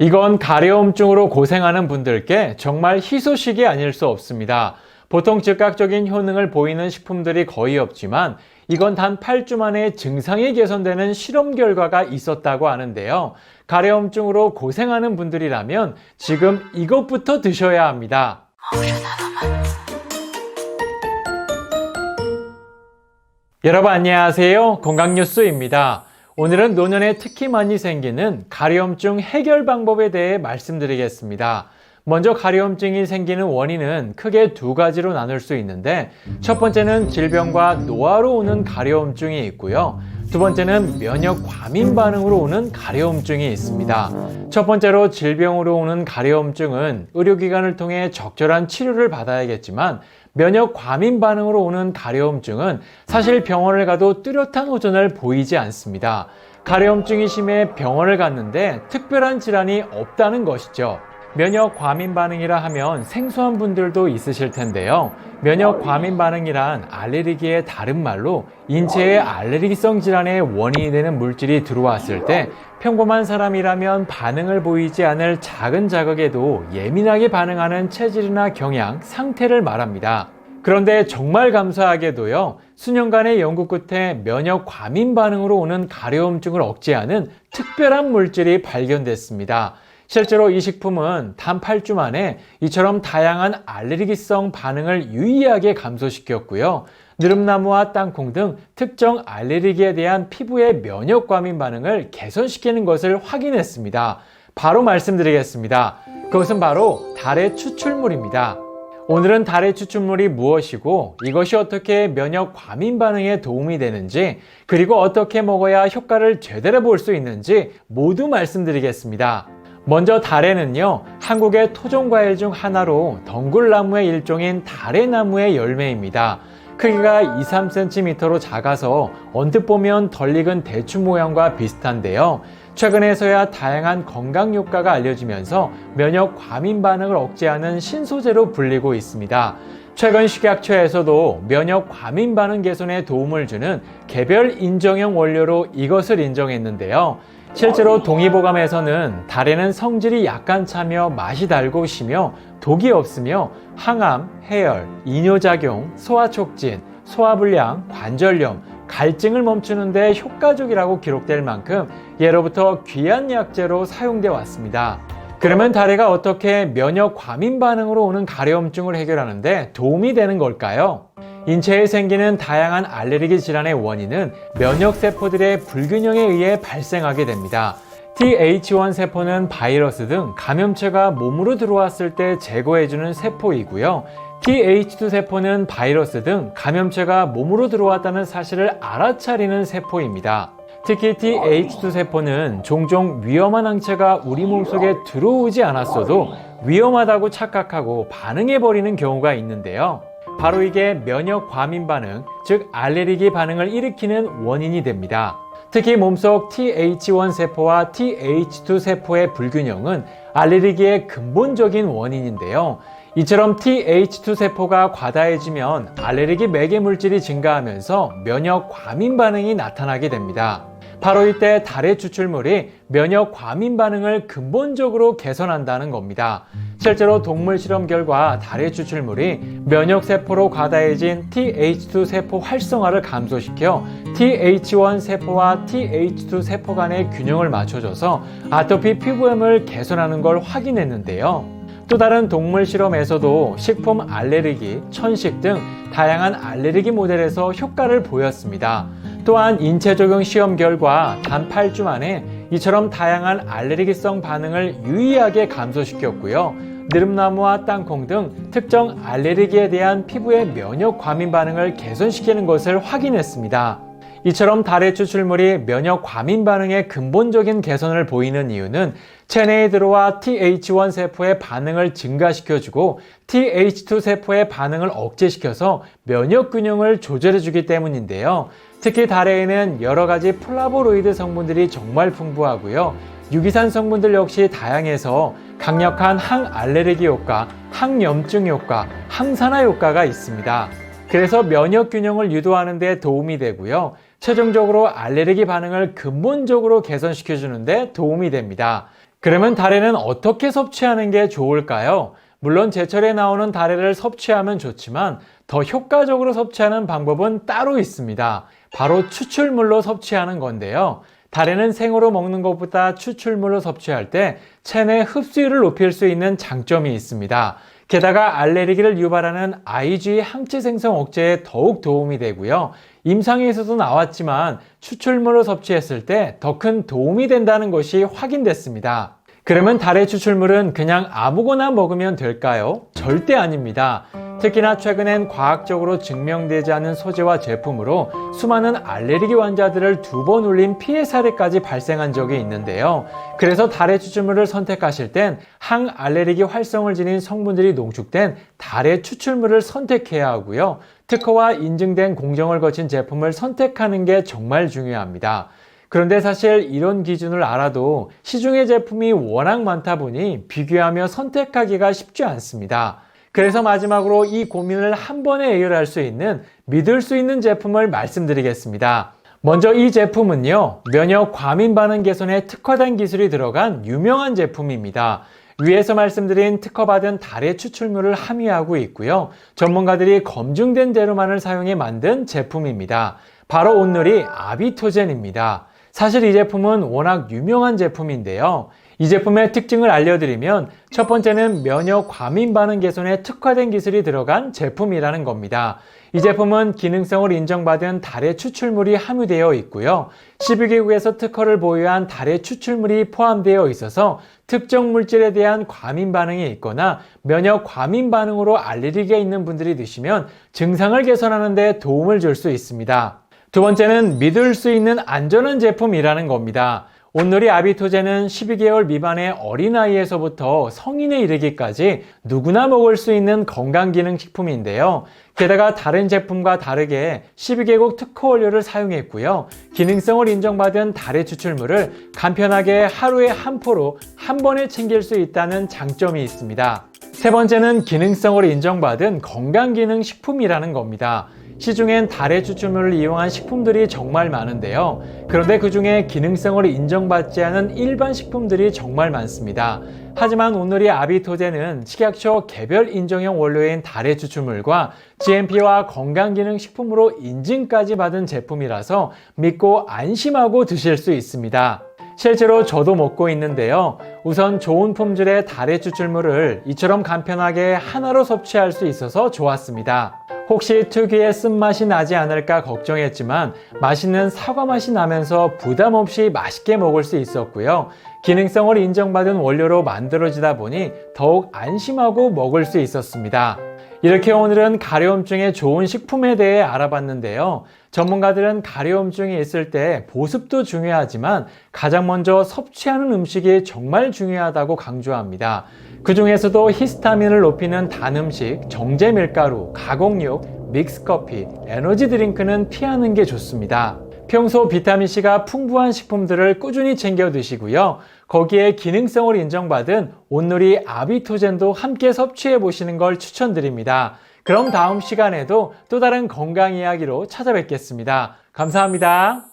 이건 가려움증으로 고생하는 분들께 정말 희소식이 아닐 수 없습니다. 보통 즉각적인 효능을 보이는 식품들이 거의 없지만 이건 단 8주 만에 증상이 개선되는 실험 결과가 있었다고 하는데요. 가려움증으로 고생하는 분들이라면 지금 이것부터 드셔야 합니다. 여러분 안녕하세요. 건강뉴스입니다. 오늘은 노년에 특히 많이 생기는 가려움증 해결 방법에 대해 말씀드리겠습니다. 먼저 가려움증이 생기는 원인은 크게 두 가지로 나눌 수 있는데 첫 번째는 질병과 노화로 오는 가려움증이 있고요. 두 번째는 면역 과민 반응으로 오는 가려움증이 있습니다. 첫 번째로 질병으로 오는 가려움증은 의료기관을 통해 적절한 치료를 받아야겠지만 면역 과민 반응으로 오는 가려움증은 사실 병원을 가도 뚜렷한 호전을 보이지 않습니다. 가려움증이 심해 병원을 갔는데 특별한 질환이 없다는 것이죠. 면역 과민 반응이라 하면 생소한 분들도 있으실 텐데요. 면역 과민 반응이란 알레르기의 다른 말로 인체의 알레르기성 질환의 원인이 되는 물질이 들어왔을 때 평범한 사람이라면 반응을 보이지 않을 작은 자극에도 예민하게 반응하는 체질이나 경향, 상태를 말합니다. 그런데 정말 감사하게도요, 수년간의 연구 끝에 면역 과민 반응으로 오는 가려움증을 억제하는 특별한 물질이 발견됐습니다. 실제로 이 식품은 단 8주 만에 이처럼 다양한 알레르기성 반응을 유의하게 감소시켰고요. 느릅나무와 땅콩 등 특정 알레르기에 대한 피부의 면역 과민 반응을 개선시키는 것을 확인했습니다. 바로 말씀드리겠습니다. 그것은 바로 달의 추출물입니다. 오늘은 달의 추출물이 무엇이고 이것이 어떻게 면역 과민 반응에 도움이 되는지 그리고 어떻게 먹어야 효과를 제대로 볼 수 있는지 모두 말씀드리겠습니다. 먼저 달에는요, 한국의 토종과일 중 하나로 덩굴나무의 일종인 달의나무의 열매입니다. 크기가 2, 3cm로 작아서 언뜻 보면 덜 익은 대추 모양과 비슷한데요. 최근에서야 다양한 건강 효과가 알려지면서 면역 과민 반응을 억제하는 신소재로 불리고 있습니다. 최근 식약처에서도 면역 과민 반응 개선에 도움을 주는 개별 인정형 원료로 이것을 인정했는데요. 실제로 동의보감에서는 달에는 성질이 약간 차며 맛이 달고 시며 독이 없으며 항암, 해열, 이뇨작용, 소화촉진, 소화불량, 관절염, 갈증을 멈추는 데 효과적이라고 기록될 만큼 예로부터 귀한 약재로 사용돼 왔습니다. 그러면 다래가 어떻게 면역 과민 반응으로 오는 가려움증을 해결하는데 도움이 되는 걸까요? 인체에 생기는 다양한 알레르기 질환의 원인은 면역 세포들의 불균형에 의해 발생하게 됩니다. TH1 세포는 바이러스 등 감염체가 몸으로 들어왔을 때 제거해주는 세포이고요. TH2 세포는 바이러스 등 감염체가 몸으로 들어왔다는 사실을 알아차리는 세포입니다. 특히 TH2 세포는 종종 위험한 항체가 우리 몸속에 들어오지 않았어도 위험하다고 착각하고 반응해버리는 경우가 있는데요. 바로 이게 면역 과민 반응, 즉 알레르기 반응을 일으키는 원인이 됩니다. 특히 몸속 TH1 세포와 TH2 세포의 불균형은 알레르기의 근본적인 원인인데요. 이처럼 TH2 세포가 과다해지면 알레르기 매개 물질이 증가하면서 면역 과민 반응이 나타나게 됩니다. 바로 이때 달의 추출물이 면역 과민 반응을 근본적으로 개선한다는 겁니다. 실제로 동물 실험 결과 달의 추출물이 면역 세포로 과다해진 TH2 세포 활성화를 감소시켜 TH1 세포와 TH2 세포 간의 균형을 맞춰줘서 아토피 피부염을 개선하는 걸 확인했는데요. 또 다른 동물 실험에서도 식품 알레르기, 천식 등 다양한 알레르기 모델에서 효과를 보였습니다. 또한 인체 적용 시험 결과 단 8주 만에 이처럼 다양한 알레르기성 반응을 유의하게 감소시켰고요. 느릅나무와 땅콩 등 특정 알레르기에 대한 피부의 면역 과민 반응을 개선시키는 것을 확인했습니다. 이처럼 달의 추출물이 면역 과민 반응의 근본적인 개선을 보이는 이유는 체내에 들어와 TH1 세포의 반응을 증가시켜주고 TH2 세포의 반응을 억제시켜서 면역 균형을 조절해주기 때문인데요. 특히 달에는 여러 가지 플라보로이드 성분들이 정말 풍부하고요. 유기산 성분들 역시 다양해서 강력한 항알레르기 효과, 항염증 효과, 항산화 효과가 있습니다. 그래서 면역 균형을 유도하는 데 도움이 되고요. 최종적으로 알레르기 반응을 근본적으로 개선시켜 주는데 도움이 됩니다. 그러면 다래는 어떻게 섭취하는 게 좋을까요? 물론 제철에 나오는 다래를 섭취하면 좋지만 더 효과적으로 섭취하는 방법은 따로 있습니다. 바로 추출물로 섭취하는 건데요. 다래는 생으로 먹는 것보다 추출물로 섭취할 때 체내 흡수율을 높일 수 있는 장점이 있습니다. 게다가 알레르기를 유발하는 IG 항체 생성 억제에 더욱 도움이 되고요. 임상에서도 나왔지만 추출물로 섭취했을 때 더 큰 도움이 된다는 것이 확인됐습니다. 그러면 달의 추출물은 그냥 아무거나 먹으면 될까요? 절대 아닙니다. 특히나 최근엔 과학적으로 증명되지 않은 소재와 제품으로 수많은 알레르기 환자들을 두 번 울린 피해 사례까지 발생한 적이 있는데요. 그래서 달의 추출물을 선택하실 땐 항알레르기 활성을 지닌 성분들이 농축된 달의 추출물을 선택해야 하고요. 특허와 인증된 공정을 거친 제품을 선택하는 게 정말 중요합니다. 그런데 사실 이런 기준을 알아도 시중의 제품이 워낙 많다 보니 비교하며 선택하기가 쉽지 않습니다. 그래서 마지막으로 이 고민을 한 번에 해결할 수 있는 믿을 수 있는 제품을 말씀드리겠습니다. 먼저 이 제품은요, 면역 과민 반응 개선에 특화된 기술이 들어간 유명한 제품입니다. 위에서 말씀드린 특허받은 달의 추출물을 함유하고 있고요. 전문가들이 검증된 재료만을 사용해 만든 제품입니다. 바로 온누리 아비토젠입니다. 사실 이 제품은 워낙 유명한 제품인데요. 이 제품의 특징을 알려드리면 첫 번째는 면역 과민 반응 개선에 특화된 기술이 들어간 제품이라는 겁니다. 이 제품은 기능성을 인정받은 달의 추출물이 함유되어 있고요. 12개국에서 특허를 보유한 달의 추출물이 포함되어 있어서 특정 물질에 대한 과민 반응이 있거나 면역 과민 반응으로 알레르기가 있는 분들이 드시면 증상을 개선하는 데 도움을 줄 수 있습니다. 두 번째는 믿을 수 있는 안전한 제품이라는 겁니다. 온누리 아비토제는 12개월 미만의 어린아이에서부터 성인에 이르기까지 누구나 먹을 수 있는 건강기능식품인데요. 게다가 다른 제품과 다르게 12개국 특허 원료를 사용했고요. 기능성을 인정받은 달의 추출물을 간편하게 하루에 한 포로 한 번에 챙길 수 있다는 장점이 있습니다. 세 번째는 기능성을 인정받은 건강기능식품이라는 겁니다. 시중엔 달의 추출물을 이용한 식품들이 정말 많은데요. 그런데 그 중에 기능성을 인정받지 않은 일반 식품들이 정말 많습니다. 하지만 오늘의 아비토제는 식약처 개별 인정형 원료인 달의 추출물과 GMP와 건강기능식품으로 인증까지 받은 제품이라서 믿고 안심하고 드실 수 있습니다. 실제로 저도 먹고 있는데요. 우선 좋은 품질의 달의 추출물을 이처럼 간편하게 하나로 섭취할 수 있어서 좋았습니다. 혹시 특유의 쓴맛이 나지 않을까 걱정했지만 맛있는 사과 맛이 나면서 부담 없이 맛있게 먹을 수 있었고요. 기능성을 인정받은 원료로 만들어지다 보니 더욱 안심하고 먹을 수 있었습니다. 이렇게 오늘은 가려움증에 좋은 식품에 대해 알아봤는데요. 전문가들은 가려움증이 있을 때 보습도 중요하지만 가장 먼저 섭취하는 음식이 정말 중요하다고 강조합니다. 그 중에서도 히스타민을 높이는 단 음식, 정제 밀가루, 가공육, 믹스커피, 에너지 드링크는 피하는 게 좋습니다. 평소 비타민C가 풍부한 식품들을 꾸준히 챙겨 드시고요. 거기에 기능성을 인정받은 온누리 아비토젠도 함께 섭취해 보시는 걸 추천드립니다. 그럼 다음 시간에도 또 다른 건강 이야기로 찾아뵙겠습니다. 감사합니다.